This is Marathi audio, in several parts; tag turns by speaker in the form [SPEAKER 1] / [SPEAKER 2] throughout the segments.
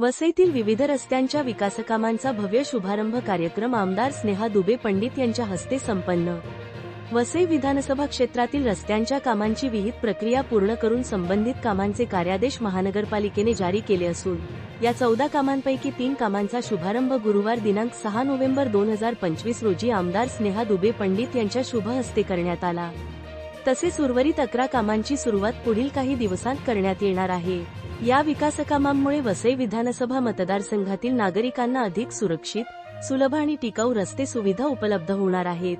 [SPEAKER 1] वसईतील विविध रस्त्यांच्या विकासकामांचा भव्य शुभारंभ कार्यक्रम आमदार स्नेहा दुबे पंडित यांच्या हस्ते संपन्न. वसई विधानसभा क्षेत्रातील रस्त्यांच्या कामांची विहित प्रक्रिया पूर्ण करून संबंधित कामांचे कार्यादेश महानगरपालिकेने जारी केले असून या चौदा कामांपैकी तीन कामांचा शुभारंभ गुरुवार दिनांक सहा नोव्हेंबर दोन हजार पंचवीस रोजी आमदार स्नेहा दुबे पंडित यांच्या शुभ हस्ते करण्यात आला. तसेच उर्वरित अकरा कामांची सुरुवात पुढील काही दिवसांत करण्यात येणार आहे. या विकासकामांमुळे वसई विधानसभा मतदारसंघातील नागरिकांना अधिक सुरक्षित सुलभ आणि टिकाऊ रस्ते सुविधा उपलब्ध होणार आहेत.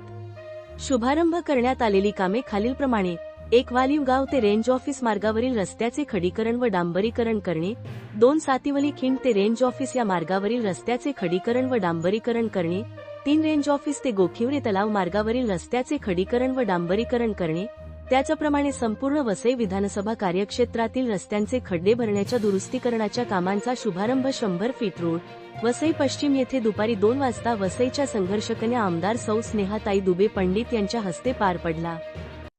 [SPEAKER 1] शुभारंभ करण्यात आलेली कामे खालीलप्रमाणे एक वालीव गाव ते रेंज ऑफिस मार्गावरील रस्त्याचे खडीकरण व डांबरीकरण करणे दोन सातिवली खिंड ते रेंज ऑफिस या मार्गावरील रस्त्याचे खडीकरण व डांबरीकरण करणे तीन रेंज ऑफिस ते गोखिवरे तलाव मार्गावरील रस्त्याचे खडीकरण व डांबरीकरण करणे त्याचप्रमाणे संपूर्ण वसई विधानसभा कार्यक्षेत्रातील रस्त्यांचे खड्डे भरण्याच्या दुरुस्तीकरणाच्या कामांचा शुभारंभ शंभर फीट रोड वसई पश्चिम येथे दुपारी दोन वाजता वसईच्या संघर्षकन्या आमदार सौ स्नेहाताई दुबे पंडित यांच्या हस्ते पार पडला.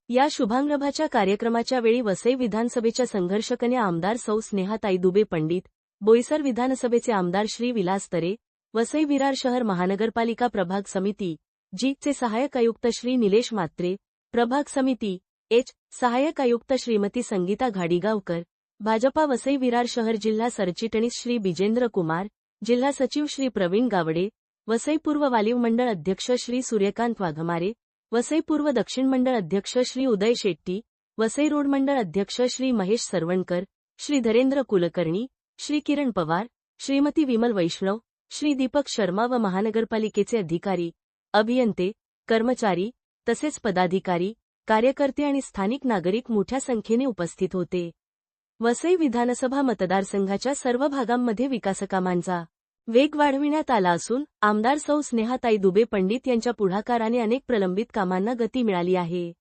[SPEAKER 1] या शुभारंभाच्या कार्यक्रमाच्या वेळी वसई विधानसभेच्या संघर्षकन्या आमदार सौ स्नेहाताई दुबे पंडित बोईसर विधानसभेचे आमदार श्री विलास तरे वसई विरार शहर महानगरपालिका प्रभाग समिती जी चे सहाय्यक आयुक्त श्री निलेश मात्रे प्रभाग समिती एच. सहाय्यक आयुक्त श्रीमती संगीता घाडीगावकर भाजपा वसई विरार शहर जिल्हा सरचिटणीस श्री बिजेंद्र कुमार जिल्हा सचिव श्री प्रवीण गावडे वसई पूर्व वालीव मंडळ अध्यक्ष श्री सूर्यकांत वाघमारे वसई पूर्व दक्षिण मंडळ अध्यक्ष श्री उदय शेट्टी वसई रोड मंडळ अध्यक्ष श्री महेश सरवणकर श्री धरेंद्र कुलकर्णी श्री किरण पवार श्रीमती विमल वैष्णव श्री दीपक शर्मा व महानगरपालिकेचे अधिकारी अभियंते कर्मचारी तसेच पदाधिकारी कार्यकर्ते आणि स्थानिक नागरिक मोठ्या संख्येने उपस्थित होते. वसई विधानसभा मतदारसंघाच्या सर्व भागांमध्ये विकासकामांचा वेग वाढविण्यात आला असून आमदार सौ. स्नेहाताई दुबे पंडित यांच्या पुढाकाराने अनेक प्रलंबित कामांना गती मिळाली आहे.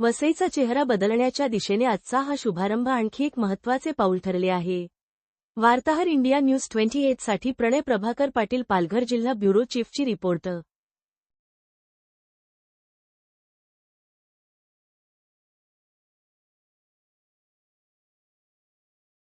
[SPEAKER 1] वसईचा चेहरा बदलण्याच्या दिशेने आजचा हा शुभारंभ आणखी एक महत्त्वाचे पाऊल ठरले आहे. वार्ताहर इंडिया न्यूज ट्वेंटी साठी प्रणय प्रभाकर पाटील पालघर जिल्हा ब्युरो चीफची रिपोर्ट.